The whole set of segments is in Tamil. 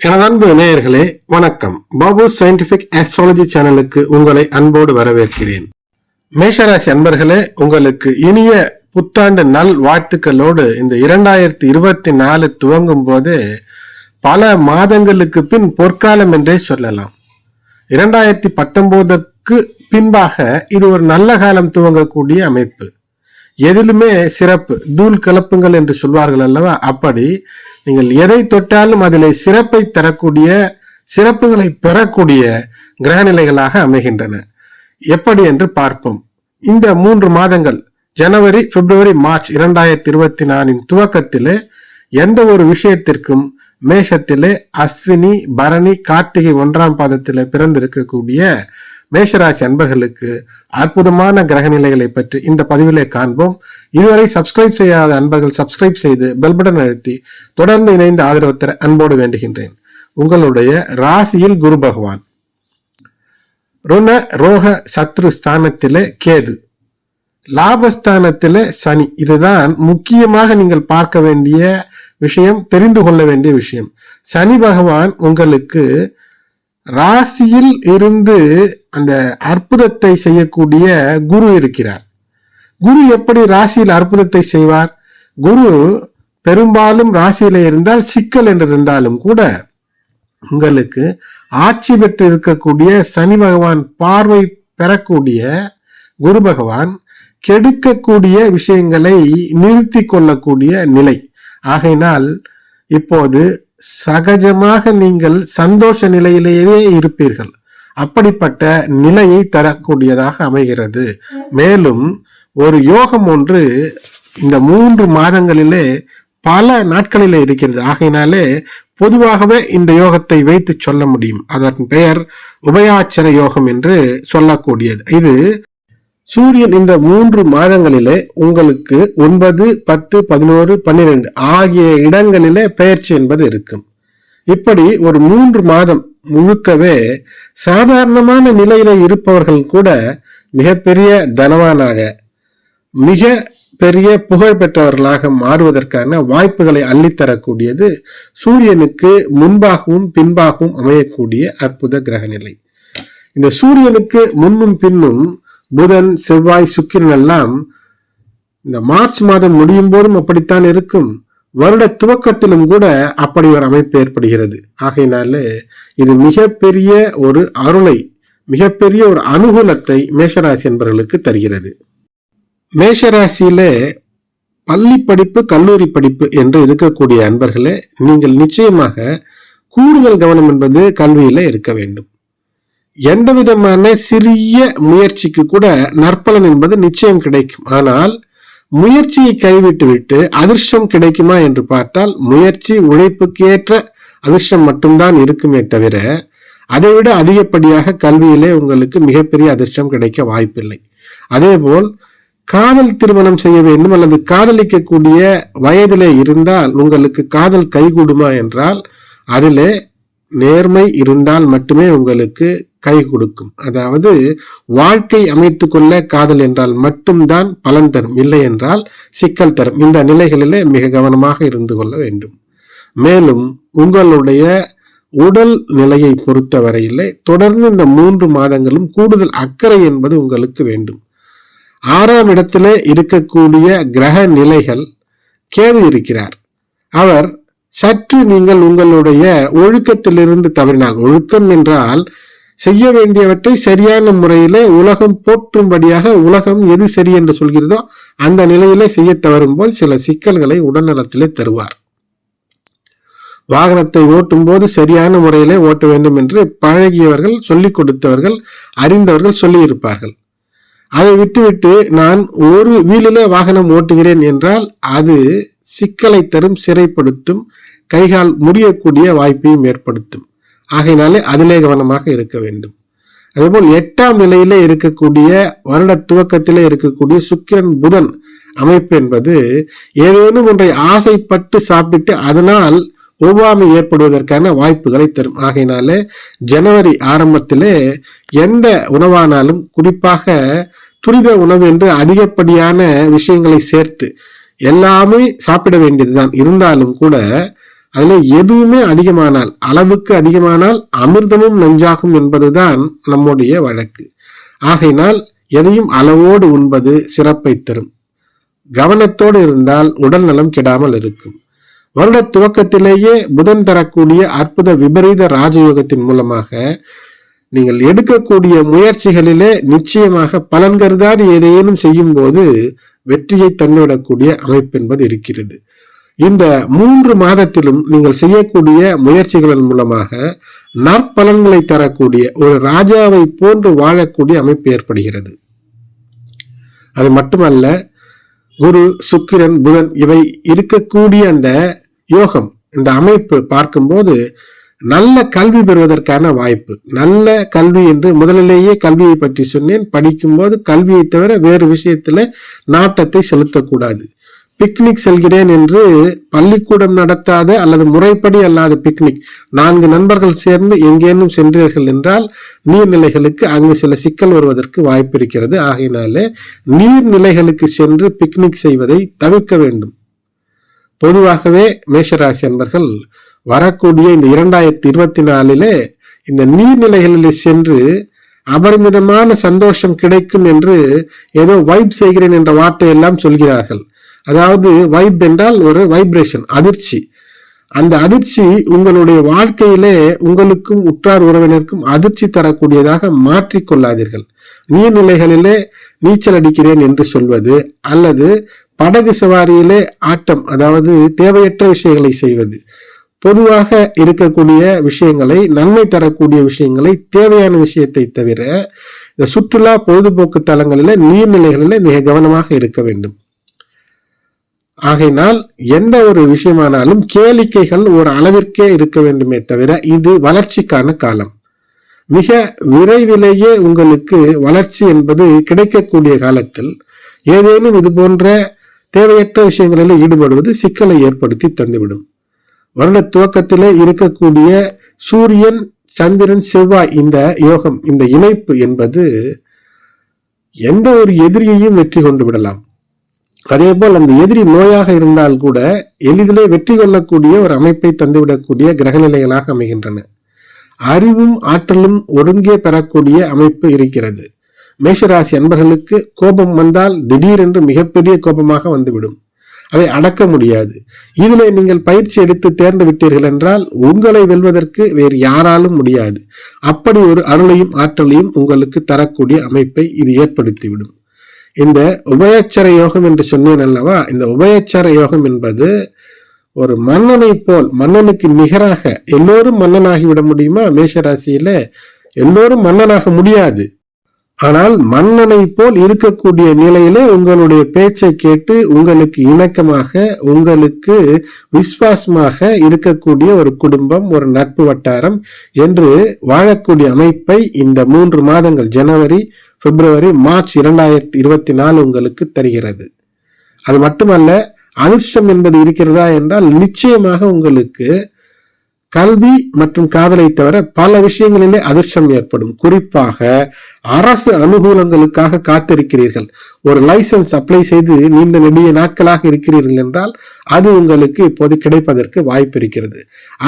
எனது அன்பு நேயர்களே வணக்கம். பாபு சயின்டிபிக் ஆஸ்ட்ராலஜி சேனலுக்கு உங்களை அன்போடு வரவேற்கிறேன். மேஷராசி அன்பர்களே உங்களுக்கு இனிய புத்தாண்டு நல் வாழ்த்துக்களோடு இந்த இரண்டாயிரத்தி இருபத்தி நாலு துவங்கும் போது பல மாதங்களுக்கு பின் பொற்காலம் என்றே சொல்லலாம். இரண்டாயிரத்தி பத்தொன்பதுக்கு பின்பாக இது ஒரு நல்ல காலம் துவங்கக்கூடிய அமைப்பு. எதிலுமே சிறப்பு தூள் கலப்புங்கள் என்று சொல்வார்கள் அல்லவா? அப்படி நீங்கள் எதை தொட்டாலும் அதிலே சிறப்பை தரக்கூடிய சிறப்புகளை பெறக்கூடிய கிரகநிலைகளாக அமைகின்றன. எப்படி என்று பார்ப்போம். இந்த மூன்று மாதங்கள் ஜனவரி பிப்ரவரி மார்ச் இரண்டாயிரத்தி இருபத்தி நாலின் துவக்கத்திலே எந்த ஒரு விஷயத்திற்கும் மேஷத்திலே அஸ்வினி பரணி கார்த்திகை ஒன்றாம் பாதத்திலே பிறந்திருக்கக்கூடிய மேஷராசி அன்பர்களுக்கு அற்புதமான கிரக நிலைகளை பற்றி இந்த பதிவிலே காண்போம். இதுவரை சப்ஸ்கிரைப் செய்யாத அன்பர்கள் சப்ஸ்கிரைப் செய்து பெல் பட்டன் அழுத்தி தொடர்ந்து இணைந்து ஆதரவு தர அன்போடு வேண்டுகின்றேன். உங்களுடைய ராசியில் குரு பகவான். ருண ரோக சத்ரு ஸ்தானத்திலே கேது. லாபஸ்தானத்தில் சனி. இதுதான் முக்கியமாக நீங்கள் பார்க்க வேண்டிய விஷயம் தெரிந்து கொள்ள வேண்டிய விஷயம். சனி பகவான் உங்களுக்கு ராசியில் இருந்து அந்த அற்புதத்தை செய்யக்கூடிய குரு இருக்கிறார். குரு எப்படி ராசியில் அற்புதத்தை செய்வார்? குரு பெரும்பாலும் ராசியில இருந்தால் சிக்கல் என்று இருந்தாலும் கூட உங்களுக்கு ஆட்சி பெற்று இருக்கக்கூடிய சனி பகவான் பார்வை பெறக்கூடிய குரு பகவான் கெடுக்கக்கூடிய விஷயங்களை நிறுத்தி கொள்ளக்கூடிய நிலை. ஆகையினால் இப்போது சகஜமாக நீங்கள் சந்தோஷ நிலையிலேயே இருப்பீர்கள். அப்படிப்பட்ட நிலையை தரக்கூடியதாக அமைகிறது. மேலும் ஒரு யோகம் ஒன்று இந்த மூன்று மாதங்களிலே பல நாட்களிலே இருக்கிறது. ஆகையினாலே பொதுவாகவே இந்த யோகத்தை வைத்து சொல்ல முடியும். அதன் பெயர் உபயாச்சர யோகம் என்று சொல்லக்கூடியது. இது சூரியன் இந்த மூன்று மாதங்களிலே உங்களுக்கு ஒன்பது பத்து பதினோரு பன்னிரெண்டு ஆகிய இடங்களிலே பெயர்ச்சி என்பது இருக்கும். இப்படி ஒரு மூன்று மாதம் முழுக்கவே சாதாரணமான நிலையில இருப்பவர்கள் கூட மிகப்பெரிய தனவானாக மிக பெரிய புகழ் பெற்றவர்களாக மாறுவதற்கான வாய்ப்புகளை அள்ளித்தரக்கூடியது சூரியனுக்கு முன்பாகவும் பின்பாகவும் அமையக்கூடிய அற்புத கிரக நிலை இந்த சூரியனுக்கு முன்னும் பின்னும் புதன் செவ்வாய் சுக்கிரன் எல்லாம் இந்த மார்ச் மாதம் முடியும் போதும் அப்படித்தான் இருக்கும். வருட துவக்கத்திலும் கூட அப்படி ஒரு அமைப்பு ஏற்படுகிறது. ஆகையினால இது மிகப்பெரிய ஒரு அருளை மிகப்பெரிய ஒரு அனுகூலத்தை மேஷராசி என்பவர்களுக்கு தருகிறது. மேஷராசியில பள்ளி படிப்பு கல்லூரி படிப்பு என்று இருக்கக்கூடிய அன்பர்களே நீங்கள் நிச்சயமாக கூடுதல் கவனம் என்பது கல்வியில இருக்க வேண்டும். எந்த விதமான சிறிய முயற்சிக்கு கூட நற்பலன் என்பது நிச்சயம் கிடைக்கும். ஆனால் முயற்சியை கைவிட்டு விட்டு அதிர்ஷ்டம் கிடைக்குமா என்று பார்த்தால் முயற்சி உழைப்புக்கு ஏற்ற அதிர்ஷ்டம் மட்டும்தான் இருக்குமே தவிர அதைவிட அதிகப்படியாக கல்வியிலே உங்களுக்கு மிகப்பெரிய அதிர்ஷ்டம் கிடைக்க வாய்ப்பில்லை. அதேபோல் காதல் திருமணம் செய்ய வேண்டும் அல்லது காதலிக்கக்கூடிய வயதிலே இருந்தால் உங்களுக்கு காதல் கைகூடுமா என்றால் அதிலே நேர்மை இருந்தால் மட்டுமே உங்களுக்கு கை கொடுக்கும். அதாவது வாழ்க்கை அமைத்து கொள்ள காதல் என்றால் மட்டும்தான் பலன் தரும். இல்லை என்றால் சிக்கல் தரும். இந்த நிலைகளிலே மிக கவனமாக இருந்து கொள்ள வேண்டும். மேலும் உங்களுடைய உடல் நிலையை பொறுத்தவரையிலே தொடர்ந்து இந்த மூன்று மாதங்களும் கூடுதல் அக்கறை என்பது உங்களுக்கு வேண்டும். ஆறாம் இடத்திலே இருக்கக்கூடிய கிரக நிலைகள் கேது இருக்கிறார். அவர் சற்று நீங்கள் உங்களுடைய ஒழுக்கத்திலிருந்து தவறினால் ஒழுக்கம் என்றால் செய்ய வேண்டியவற்றை சரியான முறையில உலகம் போற்றும்படியாக உலகம் எது சரி என்று சொல்கிறதோ அந்த நிலையிலே செய்ய தவறும் போது சில சிக்கல்களை உடல்நலத்திலே தருவார். வாகனத்தை ஓட்டும் போது சரியான முறையிலே ஓட்ட வேண்டும் என்று பழகியவர்கள் சொல்லிக் கொடுத்தவர்கள் அறிந்தவர்கள் சொல்லியிருப்பார்கள். அதை விட்டுவிட்டு நான் ஒரு வீலிலே வாகனம் ஓட்டுகிறேன் என்றால் அது சிக்கலை தரும் சிறைப்படுத்தும் கைகால் முடியக்கூடிய வாய்ப்பையும் ஏற்படுத்தும். ஆகையினாலே அதிலே கவனமாக இருக்க வேண்டும். அதேபோல் எட்டாம் நிலையிலே இருக்கக்கூடிய வருட துவக்கத்திலே இருக்கக்கூடிய சுக்கிரன் புதன் அமைப்பு என்பது ஏதேனும் ஒன்றை ஆசைப்பட்டு சாப்பிட்டு அதனால் ஒவ்வாமை ஏற்படுவதற்கான வாய்ப்புகளை தரும். ஆகையினாலே ஜனவரி ஆரம்பத்திலே எந்த உணவானாலும் குறிப்பாக துரித உணவு என்று அதிகப்படியான விஷயங்களை சேர்த்து எல்லாமே சாப்பிட வேண்டியதுதான். இருந்தாலும் கூட அதுல எதுவுமே அதிகமானால் அளவுக்கு அதிகமானால் அமிர்தமும் நஞ்சாகும் என்பதுதான் நம்முடைய வழக்கு. ஆகையினால் எதையும் அளவோடு உண்பது சிறப்பை தரும். கவனத்தோடு இருந்தால் உடல் நலம் கெடாமல் இருக்கும். வருட துவக்கத்திலேயே புதன் தரக்கூடிய அற்புத விபரீத ராஜயோகத்தின் மூலமாக நீங்கள் எடுக்கக்கூடிய முயற்சிகளிலே நிச்சயமாக பலன் கருதாது ஏதேனும் செய்யும் போது வெற்றியை தந்துவிடக்கூடிய அமைப்பு என்பது இருக்கிறது. இந்த மூன்று மாதத்திலும் நீங்கள் செய்யக்கூடிய முயற்சிகளின் மூலமாக நற்பலன்களை தரக்கூடிய ஒரு ராஜாவை போன்று வாழக்கூடிய அமைப்பு ஏற்படுகிறது. அது மட்டுமல்ல குரு சுக்கிரன் புதன் இவை இருக்கக்கூடிய அந்த யோகம் இந்த அமைப்பு பார்க்கும்போது நல்ல கல்வி பெறுவதற்கான வாய்ப்பு. நல்ல கல்வி என்று முதலிலேயே கல்வியை பற்றி சொன்னேன். படிக்கும்போது கல்வியை தவிர வேறு விஷயத்துல நாட்டத்தை செலுத்தக்கூடாது. பிக்னிக் செல்கிறேன் என்று பள்ளிக்கூடம் நடத்தாத அல்லது முறைப்படி அல்லாத பிக்னிக் நான்கு நண்பர்கள் சேர்ந்து எங்கேனும் சென்றீர்கள் என்றால் நீர்நிலைகளுக்கு அங்கு சில சிக்கல் வருவதற்கு வாய்ப்பு இருக்கிறது. ஆகையினாலே நீர்நிலைகளுக்கு சென்று பிக்னிக் செய்வதை தவிர்க்க வேண்டும். பொதுவாகவே மேஷராசி அன்பர்கள் வரக்கூடிய இந்த இரண்டாயிரத்தி இருபத்தி நாலிலே இந்த நீர்நிலைகளில் சென்று அபரிமிதமான சந்தோஷம் கிடைக்கும் என்று ஏதோ வைப் செய்கிறேன் என்ற வார்த்தையெல்லாம் சொல்கிறார்கள். அதாவது வைப் என்றால் ஒரு வைப்ரேஷன் அதிர்ச்சி. அந்த அதிர்ச்சி உங்களுடைய வாழ்க்கையிலே உங்களுக்கும் உற்றார் உறவினருக்கும் அதிர்ச்சி தரக்கூடியதாக மாற்றிக்கொள்ளாதீர்கள் நீர்நிலைகளிலே நீச்சல் அடிக்கிறேன் என்று சொல்வது அல்லது படகு சவாரியிலே ஆட்டம் அதாவது தேவையற்ற விஷயங்களை செய்வது. பொதுவாக இருக்கக்கூடிய விஷயங்களை நன்மை தரக்கூடிய விஷயங்களை தேவையான விஷயத்தை தவிர இந்த சுற்றுலா பொழுதுபோக்கு தலங்களில நீர்நிலைகளில மிக கவனமாக இருக்க வேண்டும். ஆகையினால் எந்த ஒரு விஷயமானாலும் கேளிக்கைகள் ஒரு அளவிற்கே இருக்க வேண்டுமே தவிர இது வளர்ச்சிக்கான காலம். மிக விரைவிலேயே உங்களுக்கு வளர்ச்சி என்பது கிடைக்கக்கூடிய காலத்தில் ஏதேனும் இது போன்ற தேவையற்ற விஷயங்களில் ஈடுபடுவது சிக்கலை ஏற்படுத்தி தந்துவிடும். வருட துவக்கத்திலே இருக்கக்கூடிய சூரியன் சந்திரன் செவ்வாய் இந்த யோகம் இந்த இணைப்பு என்பது எந்த ஒரு எதிரியையும் வெற்றி கொண்டு விடலாம். அதே போல் அந்த எதிரி நோயாக இருந்தால் கூட எளிதிலே வெற்றி கொள்ளக்கூடிய ஒரு அமைப்பை தந்துவிடக்கூடிய கிரகநிலைகளாக அமைகின்றன. அறிவும் ஆற்றலும் ஒருங்கே பெறக்கூடிய அமைப்பு இருக்கிறது. மேஷராசி அன்பர்களுக்கு கோபம் வந்தால் திடீரென்று மிகப்பெரிய கோபமாக வந்துவிடும். அதை அடக்க முடியாது. இதிலே நீங்கள் பயிற்சி எடுத்து தேர்ந்து விட்டீர்கள் என்றால் உங்களை வெல்வதற்கு வேறு யாராலும் முடியாது. அப்படி ஒரு அருளையும் ஆற்றலையும் உங்களுக்கு தரக்கூடிய அமைப்பை இது ஏற்படுத்திவிடும். இந்த உபயச்சர யோகம் என்று சொன்னேன் அல்லவா இந்த உபயச்சர யோகம் என்பது ஒரு மன்னனை போல் மன்னனுக்கு நிகராக எல்லோரும் மன்னனாகி விட முடியுமா? மேஷராசியில எல்லோரும் மன்னனாக முடியாது. ஆனால் மன்னனை போல் இருக்கக்கூடிய நிலையிலே உங்களுடைய பேச்சை கேட்டு உங்களுக்கு இணக்கமாக உங்களுக்கு விஸ்வாசமாக இருக்கக்கூடிய ஒரு குடும்பம் ஒரு நட்பு வட்டாரம் என்று வாழக்கூடிய அமைப்பை இந்த மூன்று மாதங்கள் ஜனவரி பிப்ரவரி மார்ச் இரண்டாயிரத்தி இருபத்தி நாலு உங்களுக்கு தருகிறது. அது மட்டுமல்ல அதிர்ஷ்டம் என்பது இருக்கிறதா என்றால் நிச்சயமாக உங்களுக்கு கல்வி மற்றும் காதலை தவிர பல விஷயங்களிலே அதிர்ஷ்டம் ஏற்படும். குறிப்பாக அரசு அனுகூலங்களுக்காக காத்திருக்கிறீர்கள். ஒரு லைசன்ஸ் அப்ளை செய்து நீண்ட நெடிய நாட்களாக இருக்கிறீர்கள் என்றால் அது உங்களுக்கு இப்போது கிடைப்பதற்கு வாய்ப்பு இருக்கிறது.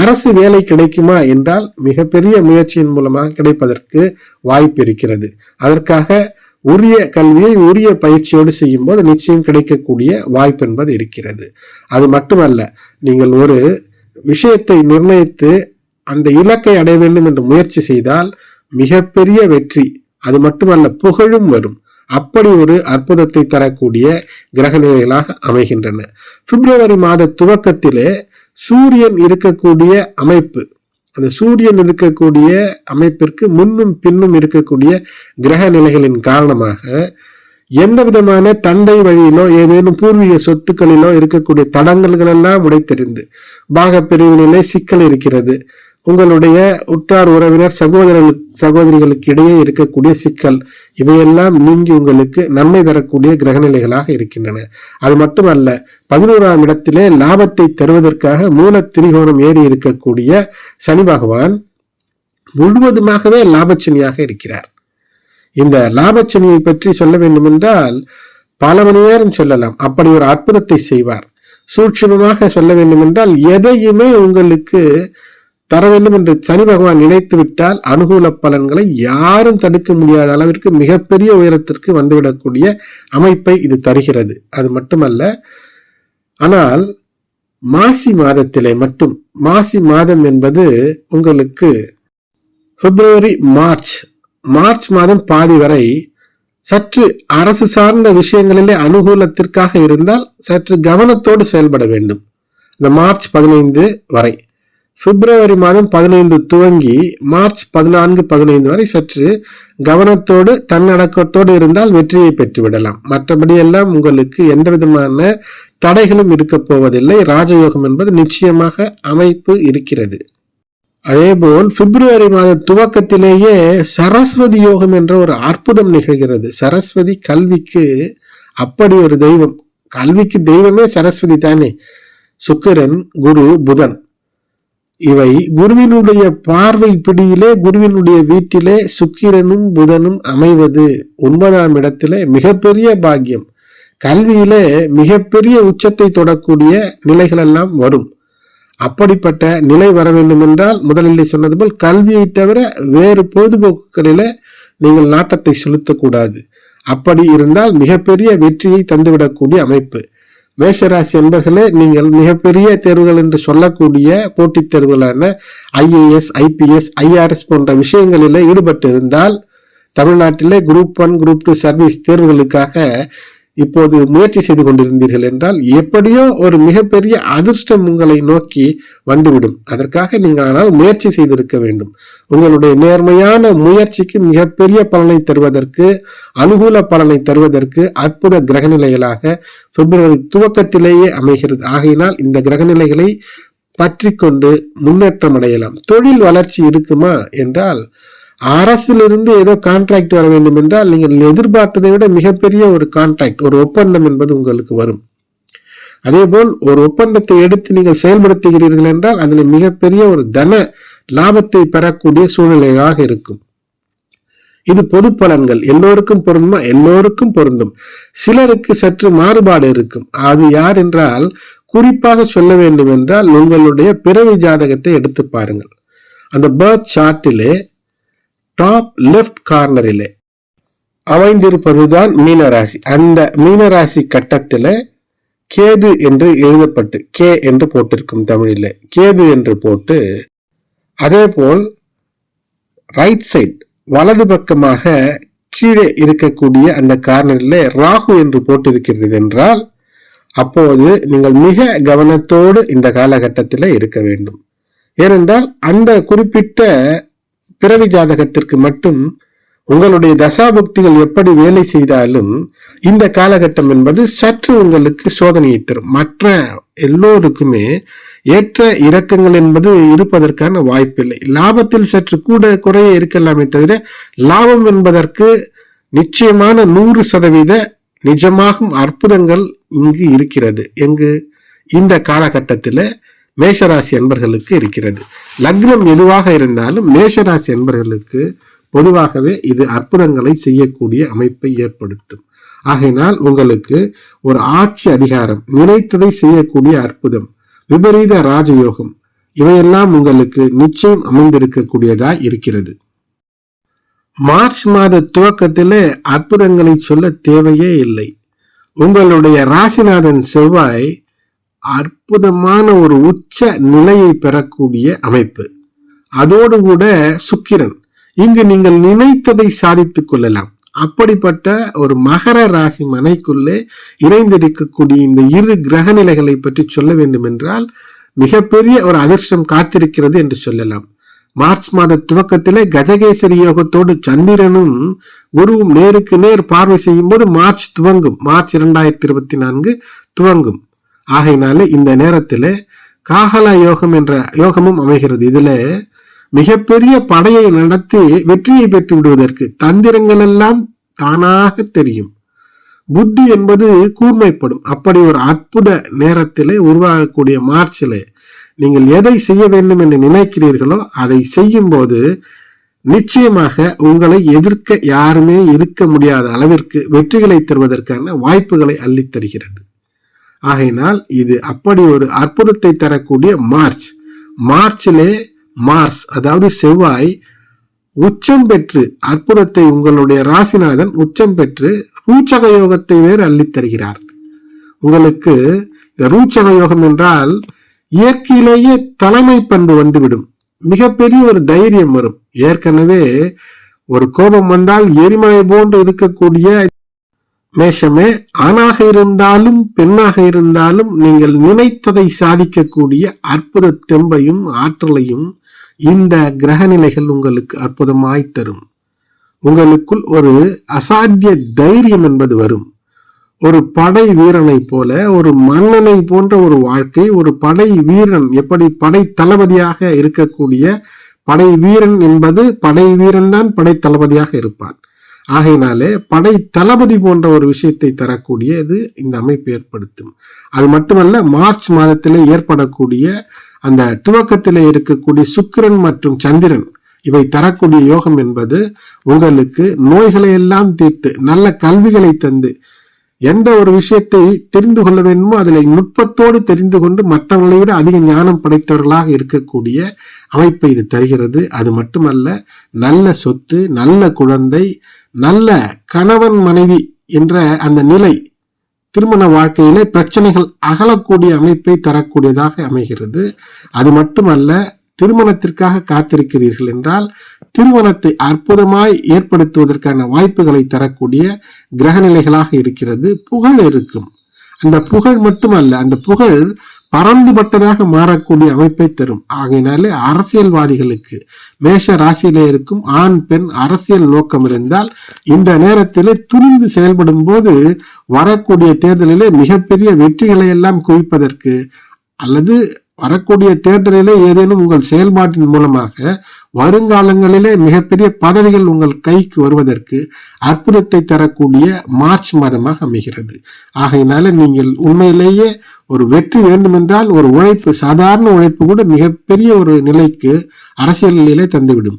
அரசு வேலை கிடைக்குமா என்றால் மிகப்பெரிய முயற்சியின் மூலமாக கிடைப்பதற்கு வாய்ப்பு இருக்கிறது. அதற்காக உரிய கல்வியை உரிய பயிற்சியோடு செய்யும் போது நிச்சயம் கிடைக்கக்கூடிய வாய்ப்பு என்பது இருக்கிறது. அது மட்டுமல்ல நீங்கள் ஒரு விஷயத்தை நிர்ணயித்து அந்த இலக்கை அடைய வேண்டும் என்று முயற்சி செய்தால் மிகப்பெரிய வெற்றி அது மட்டுமல்ல புகழும் வரும். அப்படி ஒரு அற்புதத்தை தரக்கூடிய கிரக நிலைகளாக அமைகின்றன. பிப்ரவரி மாத துவக்கத்திலே சூரியன் இருக்கக்கூடிய அமைப்பு அந்த சூரியன் இருக்கக்கூடிய அமைப்பிற்கு முன்னும் பின்னும் இருக்கக்கூடிய கிரக நிலைகளின் காரணமாக எந்த விதமான தந்தை வழியிலோ ஏதேனும் பூர்வீக சொத்துக்களிலோ இருக்கக்கூடிய தடங்கல்கள் எல்லாம் உடைத்தெறிந்து பாக பிரிவினிலே சிக்கல் இருக்கிறது. உங்களுடைய உற்றார் உறவினர் சகோதரர்கள் சகோதரிகளுக்கு இடையே இருக்கக்கூடிய சிக்கல் இவையெல்லாம் நீங்கி உங்களுக்கு நன்மை தரக்கூடிய கிரகநிலைகளாக இருக்கின்றன. அது மட்டுமல்ல பதினோராம் இடத்திலே லாபத்தை தருவதற்காக மூல திரிகோணம் ஏறி இருக்கக்கூடிய சனி பகவான் முழுவதுமாகவே லாபச்சனியாக இருக்கிறார். இந்த லாபச்சனியை பற்றி சொல்ல வேண்டுமென்றால் பல மணி நேரம் சொல்லலாம். அப்படி ஒரு அற்புதத்தை செய்வார். சூட்சுமமாக சொல்ல வேண்டும் என்றால் எதையுமே உங்களுக்கு தர வேண்டும் என்று சனி பகவான் நினைத்து விட்டால் அனுகூல பலன்களை யாரும் தடுக்க முடியாத அளவிற்கு மிகப்பெரிய உயரத்திற்கு வந்துவிடக்கூடிய அமைப்பை இது தருகிறது. அது மட்டுமல்ல ஆனால் மாசி மாதத்திலே மட்டும் மாசி மாதம் என்பது உங்களுக்கு பிப்ரவரி மார்ச் மார்ச் மாதம் பாதி வரை சற்று அரசு சார்ந்த விஷயங்களிலே அனுகூலத்திற்காக இருந்தால் சற்று கவனத்தோடு செயல்பட வேண்டும். இந்த மார்ச் பதினைந்து வரை. பிப்ரவரி மாதம் பதினைந்து துவங்கி மார்ச் பதினான்கு பதினைந்து வரை சற்று கவனத்தோடு தன்னடக்கத்தோடு இருந்தால் வெற்றியை பெற்றுவிடலாம். மற்றபடி எல்லாம் உங்களுக்கு எந்த விதமான தடைகளும் இருக்க போவதில்லை. ராஜயோகம் என்பது நிச்சயமாக அமைப்பு இருக்கிறது. அதேபோல் பிப்ரவரி மாத துவக்கத்திலேயே சரஸ்வதி யோகம் என்ற ஒரு அற்புதம் நிகழ்கிறது. சரஸ்வதி கல்விக்கு அப்படி ஒரு தெய்வம். கல்விக்கு தெய்வமே சரஸ்வதி தானே. சுக்கிரன் குரு புதன். இவை குருவினுடைய பார்வை பிடியிலே குருவினுடைய வீட்டிலே சுக்கிரனும் புதனும் அமைவது ஒன்பதாம் இடத்திலே மிகப்பெரிய பாக்கியம். கல்வியிலே மிகப்பெரிய உச்சத்தை தொடக்கூடிய நிலைகள் எல்லாம் வரும். அப்படிப்பட்ட நிலை வர வேண்டும் என்றால் முதலில் சொன்னது போல் கல்வியை தவிர வேறு பொழுதுபோக்குகளில நீங்கள் நாட்டத்தை செலுத்தக்கூடாது. அப்படி இருந்தால் மிகப்பெரிய வெற்றியை தந்துவிடக்கூடிய அமைப்பு. மேஷராசி என்பர்களே நீங்கள் மிகப்பெரிய தேர்வுகள் என்று சொல்லக்கூடிய போட்டித் தேர்வுகளான ஐஏஎஸ் ஐபிஎஸ் ஐஆர்எஸ் போன்ற விஷயங்களில் ஈடுபட்டு இருந்தால் தமிழ்நாட்டிலே group one group two service தேர்வுகளுக்காக இப்போது முயற்சி செய்து கொண்டிருந்தீர்கள் என்றால் எப்படியோ ஒரு மிகப்பெரிய அதிர்ஷ்டம் உங்களை நோக்கி வந்துவிடும். அதற்காக நீங்கள் ஆனால் முயற்சி செய்திருக்க வேண்டும். உங்களுடைய நேர்மையான முயற்சிக்கு மிகப்பெரிய பலனை தருவதற்கு அனுகூல பலனை தருவதற்கு அற்புத கிரகநிலைகளாக பிப்ரவரி துவக்கத்திலேயே அமைகிறது. ஆகையினால் இந்த கிரகநிலைகளை பற்றி கொண்டு முன்னேற்றம் அடையலாம். தொழில் வளர்ச்சி இருக்குமா என்றால் அரசிலிருந்து ஏதோ கான்ட்ராக்ட் வர வேண்டும் என்றால் நீங்கள் எதிர்பார்த்ததை விட மிகப்பெரிய ஒரு கான்ட்ராக்ட் ஒரு ஒப்பந்தம் என்பது உங்களுக்கு வரும். அதேபோல் ஒரு ஒப்பந்தத்தை எடுத்து நீங்கள் செயல்படுத்துகிறீர்கள் என்றால் அதில் மிகப்பெரிய ஒரு தன லாபத்தை பெறக்கூடிய சூழ்நிலையாக இருக்கும். இது பொது பலன்கள். எல்லோருக்கும் பொருந்துமா? எல்லோருக்கும் பொருந்தும். சிலருக்கு சற்று மாறுபாடு இருக்கும். அது யார் என்றால் குறிப்பாக சொல்ல வேண்டும் என்றால் உங்களுடைய பிறவி ஜாதகத்தை எடுத்து பாருங்கள். அந்த பேர்த் சார்ட்டிலே டாப் லெஃப்ட் கார்னரிலே அமைந்திருப்பதுதான் மீனராசி. அந்த மீனராசி கட்டத்தில் கேது என்று எழுதப்பட்டு கே என்று போட்டிருக்கும் தமிழில். கேது என்று போட்டு அதே போல் ரைட் சைட் வலது பக்கமாக கீழே இருக்கக்கூடிய அந்த கார்னரில் ராகு என்று போட்டிருக்கிறது என்றால் அப்போது நீங்கள் மிக கவனத்தோடு இந்த காலகட்டத்தில் இருக்க வேண்டும். ஏனென்றால் அந்த குறிப்பிட்ட பிறவி ஜாதகத்திற்கு மட்டும் உங்களுடைய தசாபக்திகள் எப்படி வேலை செய்தாலும் இந்த காலகட்டம் என்பது சற்று உங்களுக்கு சோதனையை தரும். மற்ற எல்லோருக்குமே ஏற்ற இறக்கங்கள் என்பது இருப்பதற்கான வாய்ப்பில்லை. லாபத்தில் சற்று கூட குறைய இருக்கலாமே தவிர லாபம் என்பதற்கு நிச்சயமான நூறு சதவீத நிஜமாகும் அற்புதங்கள் இங்கு இருக்கிறது. எங்கு? இந்த காலகட்டத்தில் மேஷராசி என்பர்களுக்கு இருக்கிறது. லக்னம் எதுவாக இருந்தாலும் மேஷராசி என்பர்களுக்கு பொதுவாகவே இது அற்புதங்களை செய்யக்கூடிய அமைப்பை ஏற்படுத்தும். ஆகையினால் உங்களுக்கு ஒரு ஆட்சி அதிகாரம் நினைத்ததை செய்யக்கூடிய அற்புதம் விபரீத ராஜயோகம் இவையெல்லாம் உங்களுக்கு நிச்சயம் அமைந்திருக்கக்கூடியதா இருக்கிறது. மார்ச் மாத துவக்கத்திலே அற்புதங்களை சொல்ல தேவையே இல்லை. உங்களுடைய ராசிநாதன் செவ்வாய் அற்புதமான ஒரு உச்ச நிலையை பெறக்கூடிய அமைப்பு. அதோடு கூட சுக்கிரன். இங்கு நீங்கள் நினைத்ததை சாதித்துக் கொள்ளலாம். அப்படிப்பட்ட ஒரு மகர ராசி மனைக்குள்ளே இணைந்திருக்கக்கூடிய இந்த இரு கிரக நிலைகளை பற்றி சொல்ல வேண்டும் என்றால் மிகப்பெரிய ஒரு அதிர்ஷ்டம் காத்திருக்கிறது என்று சொல்லலாம். மார்ச் மாத துவக்கத்திலே கஜகேசரி யோகத்தோடு சந்திரனும் குருவும் நேருக்கு நேர் பார்வை செய்யும் போது மார்ச் துவங்கும். மார்ச் இரண்டாயிரத்தி இருபத்தி நான்கு துவங்கும். ஆகையினால இந்த நேரத்தில் காகல யோகம் என்ற யோகமும் அமைகிறது. இதுல மிகப்பெரிய படையை நடத்தி வெற்றியை பெற்று விடுவதற்கு தந்திரங்கள் எல்லாம் தானாக தெரியும். புத்தி என்பது கூர்மைப்படும். அப்படி ஒரு அற்புத நேரத்திலே உருவாகக்கூடிய மார்ச்சிலே நீங்கள் எதை செய்ய வேண்டும் என்று நினைக்கிறீர்களோ அதை செய்யும் போது நிச்சயமாக உங்களை எதிர்க்க யாருமே இருக்க முடியாத அளவிற்கு வெற்றிகளை தருவதற்கான வாய்ப்புகளை அள்ளித் தருகிறது ஆகையினால் இது அப்படி ஒரு அற்புதத்தை தரக்கூடிய மார்ச். மார்ச்சிலே மார்ஸ் அதாவது செவ்வாய் உச்சம் பெற்று அற்புதத்தை உங்களுடைய ராசிநாதன் உச்சம் பெற்று ரூச்சக யோகத்தை வேறு அள்ளித் தருகிறார். உங்களுக்கு இந்த ரூச்சக யோகம் என்றால் இயற்கையிலேயே தலைமை பண்பு வந்துவிடும். மிகப்பெரிய ஒரு தைரியம் வரும். ஏற்கனவே ஒரு கோபம் வந்தால் எரிமலை போன்று இருக்கக்கூடிய மேஷமே ஆணாக இருந்தாலும் பெண்ணாக இருந்தாலும் நீங்கள் நினைத்ததை சாதிக்கக்கூடிய அற்புத தெம்பையும் ஆற்றலையும் இந்த கிரக நிலைகள் உங்களுக்கு அற்புதமாய் தரும். உங்களுக்குள் ஒரு அசாத்திய தைரியம் என்பது வரும். ஒரு படை வீரனை போல ஒரு மன்னனை போன்ற ஒரு வாழ்க்கை ஒரு படை வீரன் எப்படி படை தளபதியாக இருக்கக்கூடிய படை வீரன் என்பது படை வீரன் தான் படை தளபதியாக இருப்பான். ஆகையினாலே படை தளபதி போன்ற ஒரு விஷயத்தை தரக்கூடியது இந்த அமைப்பு ஏற்படுத்தும். அது மட்டுமல்ல மார்ச் மாதத்திலே ஏற்படக்கூடிய அந்த துவக்கத்திலே இருக்கக்கூடிய சுக்கிரன் மற்றும் சந்திரன் இவை தரக்கூடிய யோகம் என்பது உங்களுக்கு நோய்களை எல்லாம் தீர்த்து நல்ல கல்விகளை தந்து எந்த ஒரு விஷயத்தை தெரிந்து கொள்ள வேண்டுமோ அதில் நுட்பத்தோடு தெரிந்து கொண்டு மற்றவர்களை விட அதிக ஞானம் படைத்தவர்களாக இருக்கக்கூடிய அமைப்பை இது தருகிறது. அது மட்டுமல்ல நல்ல சொத்து நல்ல குழந்தை நல்ல கணவன் மனைவி என்ற அந்த நிலை திருமண வாழ்க்கையிலே பிரச்சனைகள் அகலக்கூடிய அமைப்பை தரக்கூடியதாக அமைகிறது. அது மட்டுமல்ல திருமணத்திற்காக காத்திருக்கிறீர்கள் என்றால் திருமணத்தை அற்புதமாய் ஏற்படுத்துவதற்கான வாய்ப்புகளை தரக்கூடிய கிரகநிலைகளாக இருக்கிறது. புகழ் இருக்கும். அந்த புகழ் மட்டுமல்ல அந்த புகழ் பறந்துபட்டதாக மாறக்கூடிய அமைப்பை தரும். ஆகையினாலே அரசியல்வாதிகளுக்கு மேஷ ராசியிலே இருக்கும் ஆண் பெண் அரசியல் நோக்கம் இருந்தால் இந்த நேரத்திலே துணிந்து செயல்படும் போது வரக்கூடிய தேர்தலிலே மிகப்பெரிய வெற்றிகளை எல்லாம் குவிப்பதற்கு அல்லது வரக்கூடிய தேர்தலிலே ஏதேனும் உங்கள் செயல்பாட்டின் மூலமாக வருங்காலங்களிலே மிகப்பெரிய பதவிகள் உங்கள் கைக்கு வருவதற்கு அற்புதத்தை தரக்கூடிய மார்ச் மாதமாக அமைகிறது. ஆகையினால நீங்கள் உண்மையிலேயே ஒரு வெற்றி வேண்டுமென்றால் ஒரு உழைப்பு சாதாரண உழைப்பு கூட மிகப்பெரிய ஒரு நிலைக்கு அரசியலிலே தந்துவிடும்.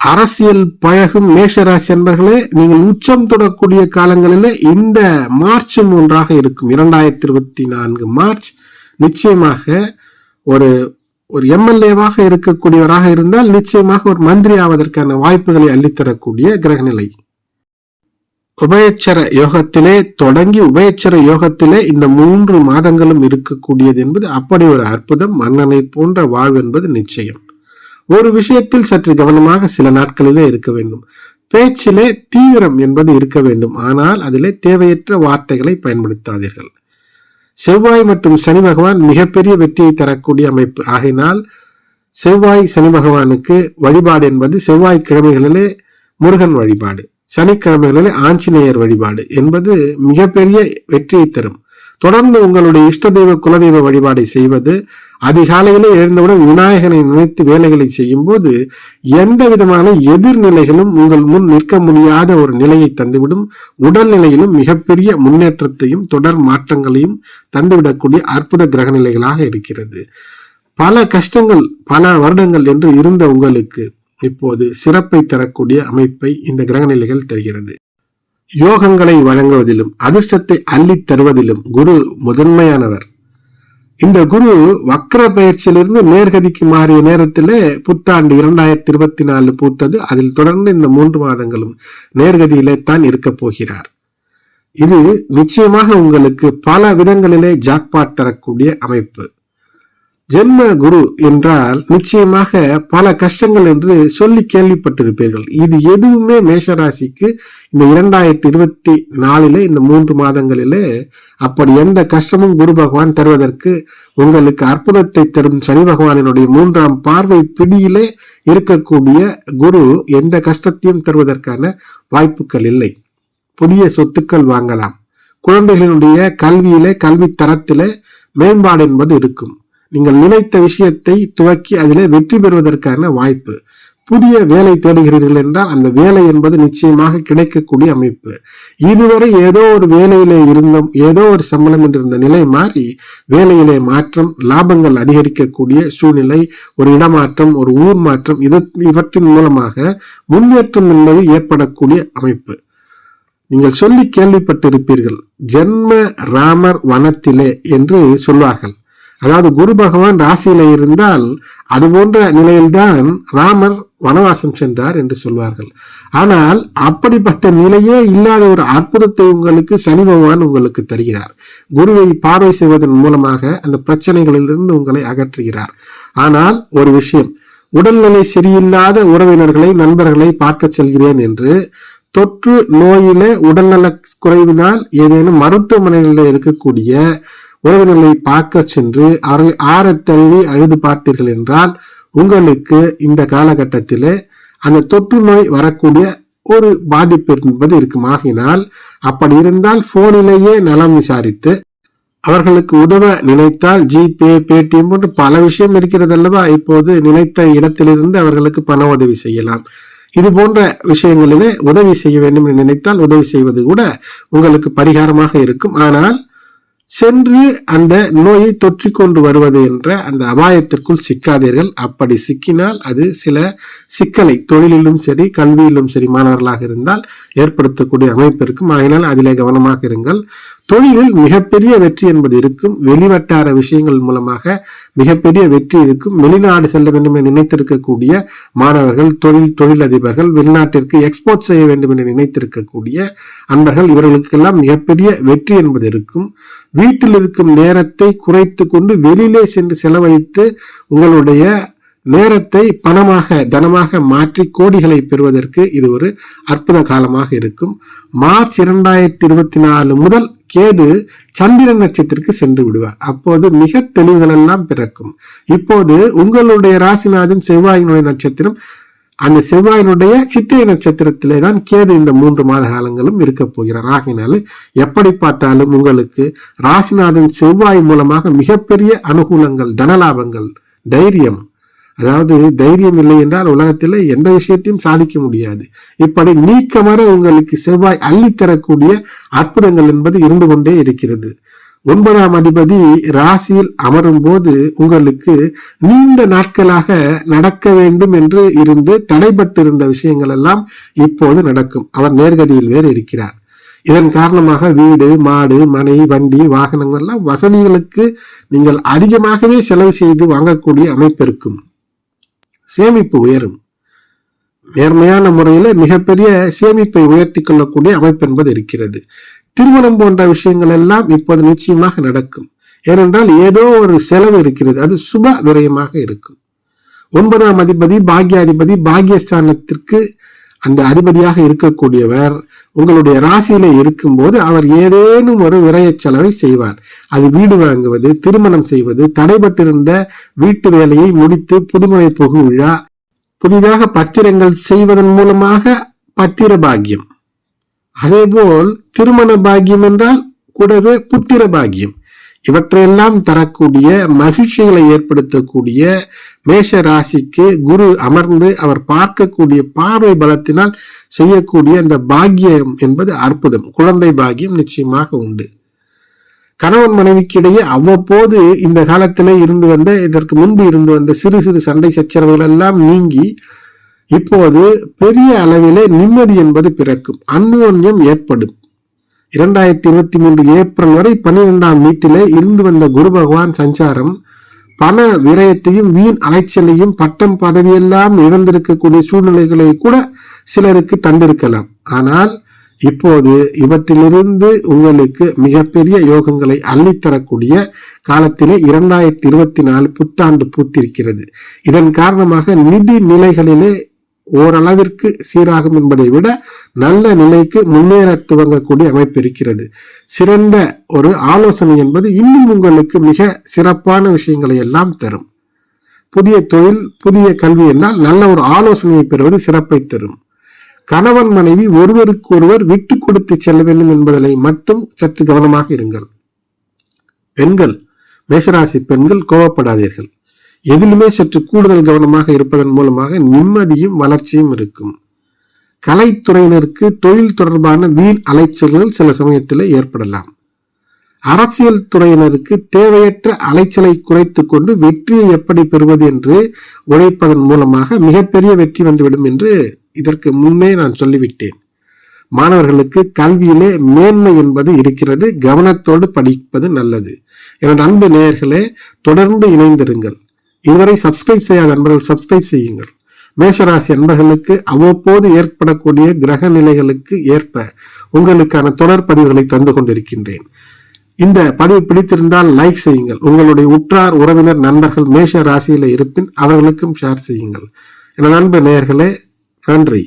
அரசியல் பழகும் மேஷராசி அன்பர்களே நீங்கள் உச்சம் தொடக்கூடிய காலங்களிலே இந்த மார்ச் ஒன்றாக இருக்கும் இரண்டாயிரத்தி இருபத்தி நான்கு மார்ச் நிச்சயமாக ஒரு ஒரு எம்எல்ஏவாக இருக்கக்கூடியவராக இருந்தால் நிச்சயமாக ஒரு மந்திரி ஆவதற்கான வாய்ப்புகளை அள்ளித்தரக்கூடிய கிரகநிலை. உபயச்சர யோகத்திலே தொடங்கி உபயச்சர யோகத்திலே இந்த மூன்று மாதங்களும் இருக்கக்கூடியது என்பது அப்படி ஒரு அற்புதம் மன்னனை போன்ற வாழ்வு என்பது நிச்சயம். ஒரு விஷயத்தில் சற்று கவனமாக சில நாட்களிலே இருக்க வேண்டும். பேச்சிலே தீவிரம் என்பது இருக்க வேண்டும். ஆனால் அதிலே தேவையற்ற வார்த்தைகளை பயன்படுத்தாதீர்கள். செவ்வாய் மற்றும் சனி பகவான் மிகப்பெரிய வெற்றியை தரக்கூடிய அமைப்பு. ஆகையினால் செவ்வாய் சனி பகவானுக்கு வழிபாடு என்பது செவ்வாய் கிழமைகளிலே முருகன் வழிபாடு சனிக்கிழமைகளிலே ஆஞ்சநேயர் வழிபாடு என்பது மிகப்பெரிய வெற்றியை தரும். தொடர்ந்து உங்களுடைய இஷ்ட தெய்வ குலதெய்வ வழிபாடை செய்வது அதிகாலையிலே எழுந்தவுடன் விநாயகனை நினைத்து வேலைகளை செய்யும் போது எந்த விதமான எதிர்நிலைகளும் உங்கள் முன் நிற்க முடியாத ஒரு நிலையை தந்துவிடும். உடல்நிலையிலும் மிகப்பெரிய முன்னேற்றத்தையும் தொடர் மாற்றங்களையும் தந்துவிடக்கூடிய அற்புத கிரக நிலைகளாக இருக்கிறது. பல கஷ்டங்கள் பல வருடங்கள் என்று இருந்த உங்களுக்கு இப்போது சிறப்பை தரக்கூடிய அமைப்பை இந்த கிரகநிலைகள் தருகிறது. யோகங்களை வழங்குவதிலும் அதிர்ஷ்டத்தை அள்ளித் தருவதிலும் குரு முதன்மையானவர். இந்த குரு வக்ர பயிற்சியிலிருந்து நேர்கதிக்கு மாறிய நேரத்திலே புத்தாண்டு இரண்டாயிரத்தி இருபத்தி நாலு பூத்தது. அதில் தொடர்ந்து இந்த மூன்று மாதங்களும் நேர்கதியிலே தான் இருக்க போகிறார். இது நிச்சயமாக உங்களுக்கு பல விதங்களிலே ஜாக்பாட் தரக்கூடிய அமைப்பு. ஜென்ம குரு என்றால் நிச்சயமாக பல கஷ்டங்கள் என்று சொல்லி கேள்விப்பட்டிருப்பீர்கள். இது எதுவுமே மேஷராசிக்கு இந்த இரண்டாயிரத்தி இருபத்தி நாலில் இந்த மூன்று மாதங்களிலே அப்படி எந்த கஷ்டமும் குரு பகவான் தருவதற்கு உங்களுக்கு அற்புதத்தை தரும் சனி பகவானினுடைய மூன்றாம் பார்வை பிடியிலே இருக்கக்கூடிய குரு எந்த கஷ்டத்தையும் தருவதற்கான வாய்ப்புகள் இல்லை. புதிய சொத்துக்கள் வாங்கலாம். குழந்தைகளினுடைய கல்வியிலே கல்வி தரத்திலே மேம்பாடு என்பது இருக்கும். நீங்கள் நினைத்த விஷயத்தை துவக்கி அதிலே வெற்றி பெறுவதற்கான வாய்ப்பு. புதிய வேலை தேடுகிறீர்கள் என்றால் அந்த வேலை என்பது நிச்சயமாக கிடைக்கக்கூடிய அமைப்பு. இதுவரை ஏதோ ஒரு வேலையிலே இருந்தோம் ஏதோ ஒரு சம்பளம் என்றிருந்த நிலை மாறி வேலையிலே மாற்றம் லாபங்கள் அதிகரிக்கக்கூடிய சூழ்நிலை ஒரு இடமாற்றம் ஒரு ஊர் மாற்றம் இது இவற்றின் மூலமாக முன்னேற்றம் என்பது ஏற்படக்கூடிய அமைப்பு. நீங்கள் சொல்லி கேள்விப்பட்டிருப்பீர்கள் ஜென்ம ராமர் வனத்திலே என்று சொல்வார்கள். அதாவது குரு பகவான் ராசியில இருந்தால் அது போன்ற நிலையில்தான் ராமர் வனவாசம் சென்றார் என்று சொல்வார்கள். ஆனால் அப்படிப்பட்ட நிலையே இல்லாத ஒரு அற்புதத்தை உங்களுக்கு சனி பகவான் உங்களுக்கு தருகிறார். குருவை பார்வை செய்வதன் மூலமாக அந்த பிரச்சனைகளிலிருந்து உங்களை அகற்றுகிறார். ஆனால் ஒரு விஷயம் உடல்நிலை சரியில்லாத உறவினர்களை நண்பர்களை பார்க்க செல்கிறேன் என்று தொற்று நோயில உடல்நல குறைவினால் ஏதேனும் மருத்துவமனைகளில் இருக்கக்கூடிய உறவினர்களை பார்க்க சென்று அவர்கள் ஆறத்தழுவி அழுது பார்த்தீர்கள் என்றால் உங்களுக்கு இந்த காலகட்டத்தில் அந்த தொற்று நோய் வரக்கூடிய ஒரு பாதிப்பு என்பது இருக்கும். ஆகினால் அப்படி இருந்தால் போனிலேயே நலம் விசாரித்து அவர்களுக்கு உதவ நினைத்தால் ஜிபே பேடிஎம் போன்ற பல விஷயம் இருக்கிறது அல்லவா இப்போது நினைத்த இடத்திலிருந்து அவர்களுக்கு பண உதவி செய்யலாம். இது போன்ற விஷயங்களிலே உதவி செய்ய வேண்டும் என்று நினைத்தால் உதவி செய்வது கூட உங்களுக்கு பரிகாரமாக இருக்கும். ஆனால் சென்று அந்த நோயை தொற்றி கொண்டு வருவது என்ற அந்த அபாயத்திற்குள் சிக்காதீர்கள். அப்படி சிக்கினால் அது சில சிக்கலை தொழிலிலும் சரி கல்வியிலும் சரி மாணவர்களாக இருந்தால் ஏற்படுத்தக்கூடிய அமைப்பு இருக்கும். ஆகினால் அதிலே கவனமாக இருங்கள். தொழிலில் மிகப்பெரிய வெற்றி என்பது இருக்கும். வெளிவட்டார விஷயங்கள் மூலமாக மிகப்பெரிய வெற்றி இருக்கும். வெளிநாடு செல்ல வேண்டும் என நினைத்திருக்கக்கூடிய மாணவர்கள் தொழில் தொழிலதிபர்கள் வெளிநாட்டிற்கு எக்ஸ்போர்ட் செய்ய வேண்டும் என்று நினைத்திருக்கக்கூடிய அன்பர்கள் இவர்களுக்கெல்லாம் மிகப்பெரிய வெற்றி என்பது இருக்கும். வீட்டில் இருக்கும் நேரத்தை குறைத்து கொண்டு வெளியிலே சென்று செலவழித்து உங்களுடைய நேரத்தை பணமாக தனமாக மாற்றி கோடிகளை பெறுவதற்கு இது ஒரு அற்புத காலமாக இருக்கும். மார்ச் இரண்டாயிரத்தி இருபத்தி நாலு முதல் கேது சந்திரன் நட்சத்திரத்திற்கு சென்று விடுவார். அப்போது மிக தெளிவுகள் எல்லாம் பிறக்கும். இப்போது உங்களுடைய ராசிநாதன் செவ்வாயினுடைய நட்சத்திரம் அந்த செவ்வாயினுடைய சித்திரை நட்சத்திரத்திலே தான் கேது இந்த மூன்று மாத காலங்களும் இருக்க போகிறார். ஆகினால எப்படி பார்த்தாலும் உங்களுக்கு ராசிநாதன் செவ்வாய் மூலமாக மிகப்பெரிய அனுகூலங்கள் தனலாபங்கள் தைரியம் அதாவது தைரியம் இல்லை என்றால் உலகத்தில் எந்த விஷயத்தையும் சாதிக்க முடியாது. இப்படி நீக்கமர உங்களுக்கு செவ்வாய் அள்ளித்தரக்கூடிய அற்புதங்கள் என்பது இருந்து கொண்டே இருக்கிறது. ஒன்பதாம் அதிபதி ராசியில் அமரும் போது உங்களுக்கு நீண்ட நாட்களாக நடக்க வேண்டும் என்று இருந்து தடைபட்டிருந்த விஷயங்கள் எல்லாம் இப்போது நடக்கும். அவர் நேர்கதியில் வேறு இருக்கிறார். இதன் காரணமாக வீடு மாடு மனை வண்டி வாகனங்கள் எல்லாம் வசதிகளுக்கு நீங்கள் அதிகமாகவே செலவு செய்து வாங்கக்கூடிய அமைப்பு இருக்கும். சேமிப்பு உயரும். நேர்மையான முறையில மிகப்பெரிய சேமிப்பை உயர்த்தி கொள்ளக்கூடிய அமைப்பு என்பது இருக்கிறது. திருமணம் போன்ற விஷயங்கள் எல்லாம் இப்போது நிச்சயமாக நடக்கும். ஏனென்றால் ஏதோ ஒரு செலவு இருக்கிறது. அது சுப விரயமாக இருக்கும். ஒன்பதாம் அதிபதி பாக்யாதிபதி பாக்யஸ்தானத்திற்கு அந்த அதிபதியாக இருக்கக்கூடியவர் உங்களுடைய ராசியில இருக்கும்போது அவர் ஏதேனும் ஒரு விரைய செலவை செய்வார். அது வீடு வாங்குவது திருமணம் செய்வது தடைபட்டிருந்த வீட்டு வேலையை முடித்து புதுமுறை புகு விழா புதிதாக பத்திரங்கள் செய்வதன் மூலமாக பத்திர பாக்கியம். அதேபோல் திருமண பாக்கியம் என்றால் கூடவே புத்திர பாக்கியம். இவற்றையெல்லாம் தரக்கூடிய மகிழ்ச்சிகளை ஏற்படுத்தக்கூடிய மேஷ ராசிக்கு குரு அமர்ந்து அவர் பார்க்கக்கூடிய பார்வை பலத்தினால் செய்யக்கூடிய அந்த பாக்கியம் என்பது அற்புதம். குழந்தை பாக்கியம் நிச்சயமாக உண்டு. கணவன் மனைவிக்கு இடையே அவ்வப்போது இந்த காலத்திலே இருந்து வந்த இதற்கு முன்பு இருந்து வந்த சிறு சிறு சண்டை சச்சரவுகள் எல்லாம் நீங்கி இப்போது பெரிய அளவிலே நிம்மதி என்பது பிறக்கும். அந்யோன்யம் ஏற்படும். இரண்டாயிரத்தி இருபத்தி மூன்று ஏப்ரல் வரை பன்னிரெண்டாம் வீட்டிலே இருந்து வந்த குரு பகவான் சஞ்சாரம் பண விரயத்தையும் வீண் அலைச்சலையும் பட்டம் பதவியெல்லாம் இழந்திருக்கக்கூடிய சூழ்நிலைகளை கூட சிலருக்கு தந்திருக்கலாம். ஆனால் இப்போது இவற்றிலிருந்து உங்களுக்கு மிகப்பெரிய யோகங்களை அள்ளித்தரக்கூடிய காலத்திலே இரண்டாயிரத்தி இருபத்தி நாலு புத்தாண்டு பூத்திருக்கிறது. இதன் காரணமாக நிதி நிலைகளிலே ஓரளவிற்கு சீராகும் என்பதை விட நல்ல நிலைக்கு முன்னேற துவங்கக்கூடிய அமைப்பு இருக்கிறது. சிறந்த ஒரு ஆலோசனை என்பது இன்னும் உங்களுக்கு மிக சிறப்பான விஷயங்களை எல்லாம் தரும். புதிய தொழில் புதிய கல்வி எல்லாம் நல்ல ஒரு ஆலோசனையை பெறுவது சிறப்பை தரும். கணவன் மனைவி ஒருவருக்கு ஒருவர் விட்டு கொடுத்து செல்ல வேண்டும் என்பதில் மட்டும் சற்று கவனமாக இருங்கள். பெண்கள் மேஷராசி பெண்கள் கோவப்படாதீர்கள். எதிலுமே சற்று கூடுதல் கவனமாக இருப்பதன் மூலமாக நிம்மதியும் வளர்ச்சியும் இருக்கும். கலைத்துறையினருக்கு தொழில் தொடர்பான வீண் அலைச்சல்கள் சில சமயத்தில் ஏற்படலாம். அரசியல் துறையினருக்கு தேவையற்ற அலைச்சலை குறைத்து கொண்டு வெற்றியை எப்படி பெறுவது என்று உழைப்பதன் மூலமாக மிகப்பெரிய வெற்றி வந்துவிடும் என்று இதற்கு முன்னே நான் சொல்லிவிட்டேன். மாணவர்களுக்கு கல்வியிலே மேன்மை என்பது இருக்கிறது கவனத்தோடு படிப்பது நல்லது. எனது அன்பு நேயர்களே தொடர்ந்து இணைந்திருங்கள். இதுவரை சப்ஸ்கிரைப் செய்யாத நண்பர்கள் சப்ஸ்கிரைப் செய்யுங்கள். மேஷராசி அன்பர்களுக்கு அவ்வப்போது ஏற்படக்கூடிய கிரக நிலைகளுக்கு ஏற்ப உங்களுக்கான தொடர் பதிவுகளை தந்து கொண்டிருக்கின்றேன். இந்த பதிவு பிடித்திருந்தால் லைக் செய்யுங்கள். உங்களுடைய உற்றார் உறவினர் நண்பர்கள் மேஷ ராசியில இருப்பின் அவர்களுக்கும் ஷேர் செய்யுங்கள். எனது அன்பு நேயர்களே நன்றி.